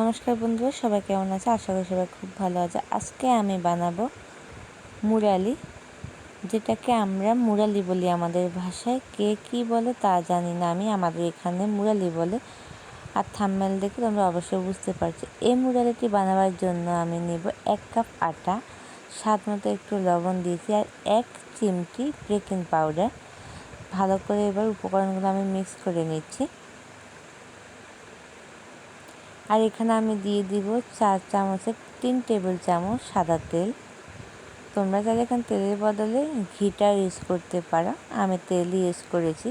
নমস্কার বন্ধুরা, সবাই কেমন আছে? আশা করি সবাই খুব ভালো আছে। আজকে আমি বানাবো মুরালি, যেটাকে আমরা মুরালি বলি আমাদের ভাষায়। কে কি বলে তা জানি না আমি, আমাদের এখানে মুরালি বলে। আর থাম্মেল দেখে তোমরা অবশ্যই বুঝতে পারছ। এই মুরালিটি বানাবার জন্য আমি নেব এক কাপ আটা, স্বাদ মতো একটু লবণ দিয়েছি আর এক চিমটি বেকিং পাউডার। ভালো করে এবার উপকরণগুলো আমি মিক্স করে নিচ্ছি। আর এখানে আমি দিয়ে দিব চার চামচের তিন টেবিল চামচ সাদা তেল। তোমরা চাইলে এখানে তেলের বদলে ঘিটা ইউজ করতে পারো। আমি তেলই ইউজ করেছি।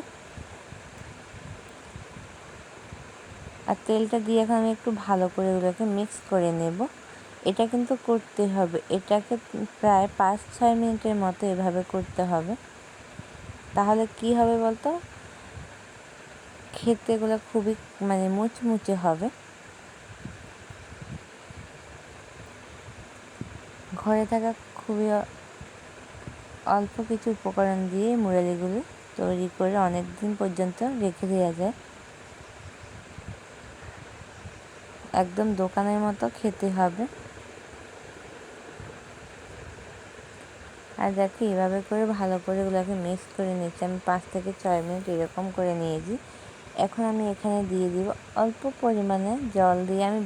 আর তেলটা দিয়ে এখন আমি একটু ভালো করে ওগুলোকে মিক্স করে নেব। এটা কিন্তু করতে হবে। এটাকে প্রায় পাঁচ, ছয় মিনিটের মতো এভাবে করতে হবে। তাহলে কি হবে বলতো? খেতে এগুলো খুবই মানে মুচমুচে হবে। ঘরে থাকা খুবই অল্প কিছু উপকরণ দিয়ে মুরালিগুলি তৈরি করে অনেক দিন পর্যন্ত রেখে দেওয়া যায়। একদম দোকানের মতো খেতে হবে। আর দেখো, এভাবে করে ভালো করে ওগুলোকে মিক্স করে নিচ্ছি আমি পাঁচ থেকে ছয় মিনিট এরকম করে নিয়েছি। এখন আমি এখানে দিয়ে দিব অল্প পরিমাণে জল দিয়ে। আমি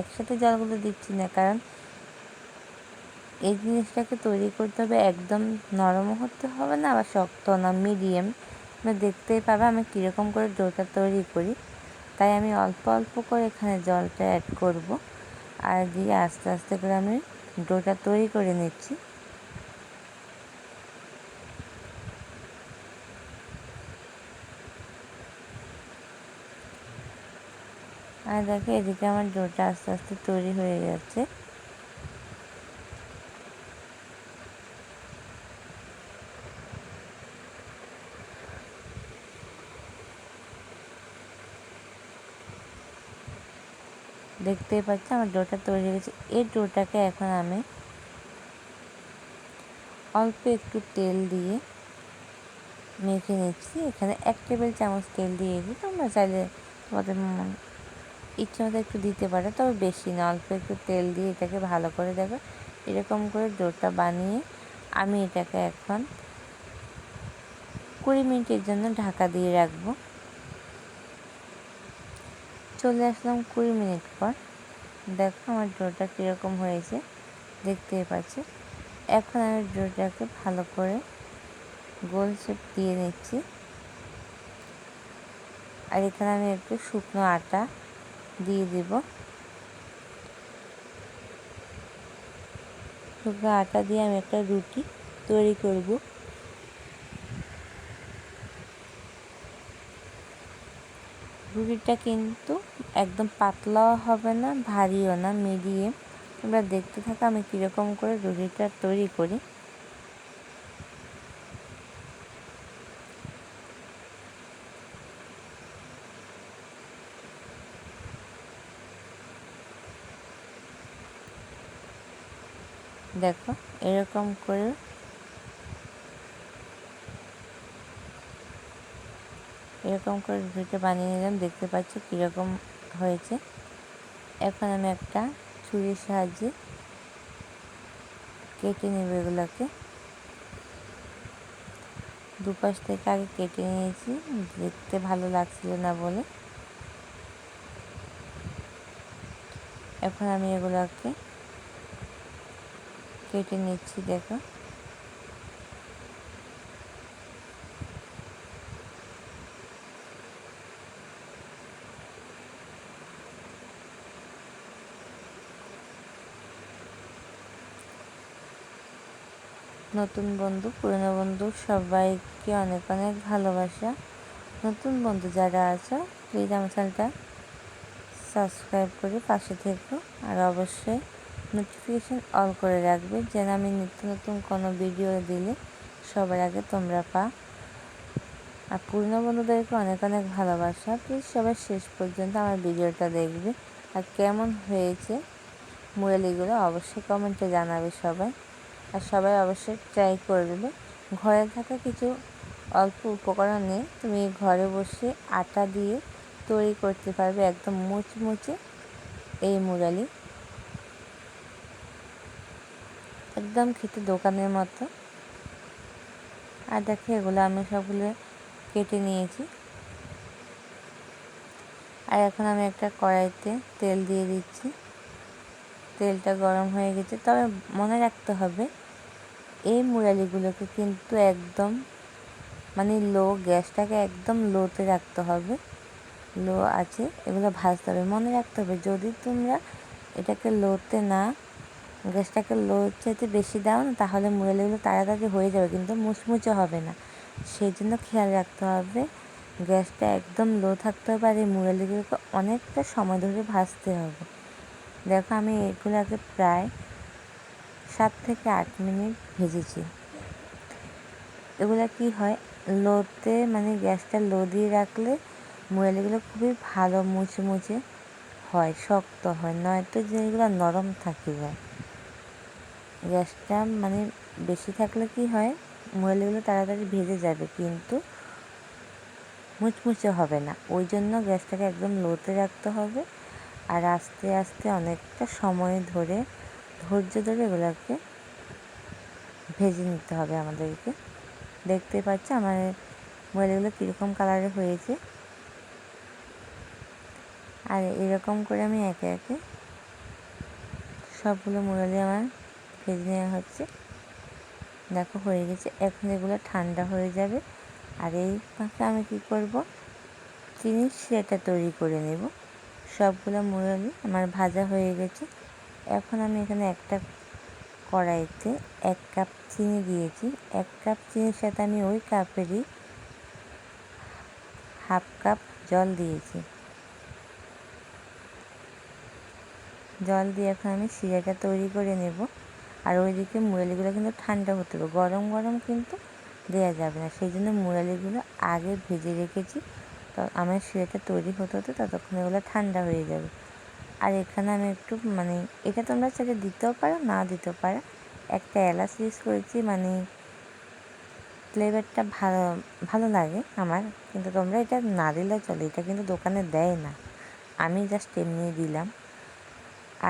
একসাথে জলগুলো দিচ্ছি না, কারণ এই জিনিসটাকে তৈরি করতে হবে, একদম নরমও হতে হবে না আবার শক্ত না মিডিয়াম দেখতেই পাবে আমি কীরকম করে ডোটা তৈরি করি। তাই আমি অল্প অল্প করে এখানে জলটা অ্যাড করব। আর দিয়ে আস্তে আস্তে করে আমি ডোটা তৈরি করে নিচ্ছি। আর দেখো এদিকে আমার ডোটা আস্তে আস্তে তৈরি হয়ে যাচ্ছে দেখতেই পাচ্ছি, আমার ডোটা তৈরি হয়ে গেছে। এই ডোটাকে এখন আমি অল্প একটু তেল দিয়ে মেখে নিচ্ছি। এখানে এক টেবিল চামচ তেল দিয়েছি তোমরা চাইলে তোমাদের ইচ্ছে মতো একটু দিতে পারো, তবে বেশি না, অল্প একটু তেল দিয়ে এটাকে ভালো করে দেখো। এরকম করে ডোটা বানিয়ে আমি এটাকে এখন কুড়ি মিনিটের জন্য ঢাকা দিয়ে রাখব। চলে আসলাম কুড়ি মিনিট পর। দেখো আমার ডোটা কীরকম হয়েছে, দেখতেই পাচ্ছি। এখন আমি ডোটাকে ভালো করে গোল শেপ দিয়ে নিচ্ছি। আর এখানে আমি একটু শুকনো আটা দিয়ে দেব। শুকনো আটা দিয়ে আমি একটা রুটি তৈরি করব। রুটিটা কিন্তু একদম পাতলাও হবে না, ভারীও না মিডিয়াম তোমরা দেখতে থাকো আমি কীরকম করে রুটিটা তৈরি করি। দেখো, এরকম করে এরকম করে রুটিটা বানিয়ে নিলাম, দেখতে পাচ্ছি কীরকম হয়েছে। এখন আমি একটা ছুরির সাহায্যে কেটে নেব এগুলোকে। দুপাশ থেকে আগে কেটে নিয়েছি, দেখতে ভালো লাগছিল না বলে। এখন আমি এগুলোকে কেটে নিচ্ছি, দেখো। নতুন বন্ধু, পুরনো বন্ধু, সবাইকে অনেক অনেক ভালোবাসা। নতুন বন্ধু যারা আছে প্লিজ আমার চ্যানেলটা সাবস্ক্রাইব করে পাশে থেকো। আর অবশ্যই নোটিফিকেশান অল করে রাখবে, যেন আমি নিত্য নতুন কোনো ভিডিও দিলে সবার আগে তোমরা পা। আর পুরনো বন্ধুদেরকে অনেক অনেক ভালোবাসা। প্লিজ সবাই শেষ পর্যন্ত আমার ভিডিওটা দেখবে। আর কেমন হয়েছে মুরালিগুলো অবশ্যই কমেন্টে জানাবে সবাই। আর সবাই অবশ্যই ট্রাই করবে ঘরে থাকা কিছু অল্প উপকরণ নিয়ে তুমি ঘরে বসে আটা দিয়ে তৈরি করতে পারবে একদম মুচমুচে এই মুরালি। একদম খেতে দোকানের মতো। আর দেখো এগুলো আমি সবগুলো কেটে নিয়েছি। আর এখন আমি একটা কড়াইতে তেল দিয়ে দিচ্ছি। তেলটা গরম হয়ে গেছে, তবে মনে রাখতে হবে এই মুরালিগুলোকে কিন্তু একদম মানে লো গ্যাসটাকে একদম লোতে রাখতে হবে। লো আছে, এগুলো ভাজতে হবে মনে রাখতে হবে, যদি তোমরা এটাকে লোতে না, গ্যাসটাকে লো চাইতে বেশি দাও না, তাহলে মুরালিগুলো তাড়াতাড়ি হয়ে যাবে, কিন্তু মুচমুচে হবে না। সেই জন্য খেয়াল রাখতে হবে, গ্যাসটা একদম লো থাকতে হবে আর এই মুরালিগুলোকে অনেকটা সময় ধরে ভাজতে হবে। দেখো আমি এগুলোকে প্রায় সাত থেকে আট মিনিট ভেজেছি। এগুলো কি হয়, লোতে মানে গ্যাসটা লো দিয়ে রাখলে মুরালিগুলো খুবই ভালো মুচমুচে হয়, শক্ত হয়, নয়তো যেগুলো নরম থাকে যায়। গ্যাসটা মানে বেশি থাকলে কি হয় মুরালিগুলো তাড়াতাড়ি ভেজে যাবে কিন্তু মুচমুচে হবে না। ওই জন্য গ্যাসটাকে একদম লোতে রাখতে হবে আর আস্তে আস্তে অনেকটা সময় ধরে ধৈর্য ধরে এগুলোকে ভেজে নিতে হবে আমাদেরকে। দেখতে পাচ্ছি আমার মোবাইলগুলো কীরকম কালারে হয়েছে। আর এরকম করে আমি একে একে সবগুলো মুরালি আমার ভেজে নেওয়া হচ্ছে। দেখো হয়ে গেছে, এখন এগুলো ঠান্ডা হয়ে যাবে। আর এই ফাঁকে আমি কি করব? চিনি সেটা তৈরি করে নেব। সবগুলো মুরালি আমার ভাজা হয়ে গেছে। এখন আমি এখানে একটা কড়াইতে এক কাপ চিনি দিয়েছি। এক কাপ চিনির সাথে আমি ওই কাপেরই হাফ কাপ জল দিয়েছি। জল দিয়ে এখন আমি শিরাটা তৈরি করে নেব। আর ওইদিকে মুরালিগুলো কিন্তু ঠান্ডা হতে হবে। গরম গরম কিন্তু দেওয়া যাবে না। সেই জন্য মুরালিগুলো আগে ভেজে রেখেছি। তো আমার শিরাটা তৈরি হতে হতে ততক্ষণ এগুলো ঠান্ডা হয়ে যাবে। আর এখানে আমি একটু মানে এটা তোমরা সেটা দিতেও পারো না দিতেও পারো। একটা এলাচ ইউজ করেছি মানে ফ্লেভারটা ভালো ভালো লাগে আমার, কিন্তু তোমরা এটা না দিলেও চলে, এটা কিন্তু দোকানে দেয় না। আমি জাস্ট এমনি দিলাম।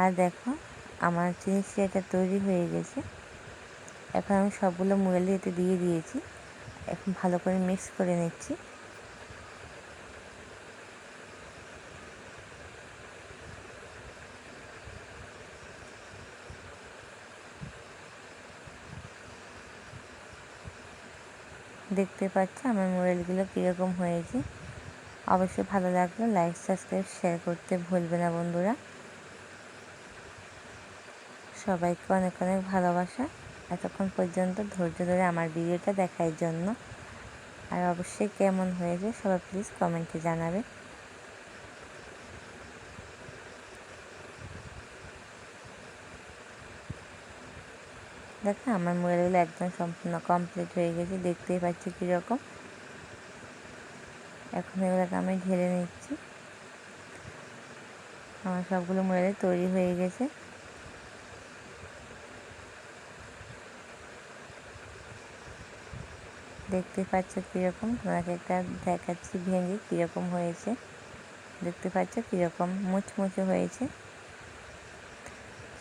আর দেখো, আমার চিনি এটা তৈরি হয়ে গেছে। এখন আমি সবগুলো মুরালি এতে দিয়ে দিয়েছি। এখন ভালো করে মিক্স করে নিচ্ছি। দেখতে পাচ্ছ আমার মোবাইলগুলো কীরকম হয়েছে। অবশ্যই ভালো লাগল। লাইক সাবস্ক্রাইব শেয়ার করতে ভুলবে না বন্ধুরা। সবাইকে অনেক অনেক ভালোবাসা। এতক্ষণ পর্যন্ত ধৈর্য ধরে আমার ভিডিওটা দেখার জন্য। আর অবশ্যই কেমন হয়েছে সবাই প্লিজ কমেন্টে জানাবে। দেখো আমার মোবাইলগুলো একদম সম্পূর্ণ কমপ্লিট হয়ে গেছে, দেখতেই পাচ্ছি কীরকম। এখন এগুলোকে আমি ঢেলে নিচ্ছি। আমার সবগুলো মোবাইলে তৈরি হয়ে গেছে। দেখতে পাচ্ছ কীরকম? তোমাকে একটা দেখাচ্ছি, ভেঙে কীরকম হয়েছে। দেখতে পাচ্ছ কীরকম? মুচমুচে হয়েছে।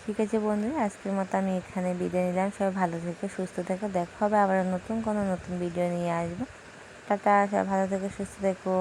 ঠিক আছে বন্ধুরা, আজকের মতো আমি এখানে বিদায় নিলাম। সবাই ভালো থেকে, সুস্থ থেকে। দেখা হবে আবার নতুন কোনো নতুন ভিডিও নিয়ে আসব। টাটা, সবাই ভালো থেকে, সুস্থ থেকো।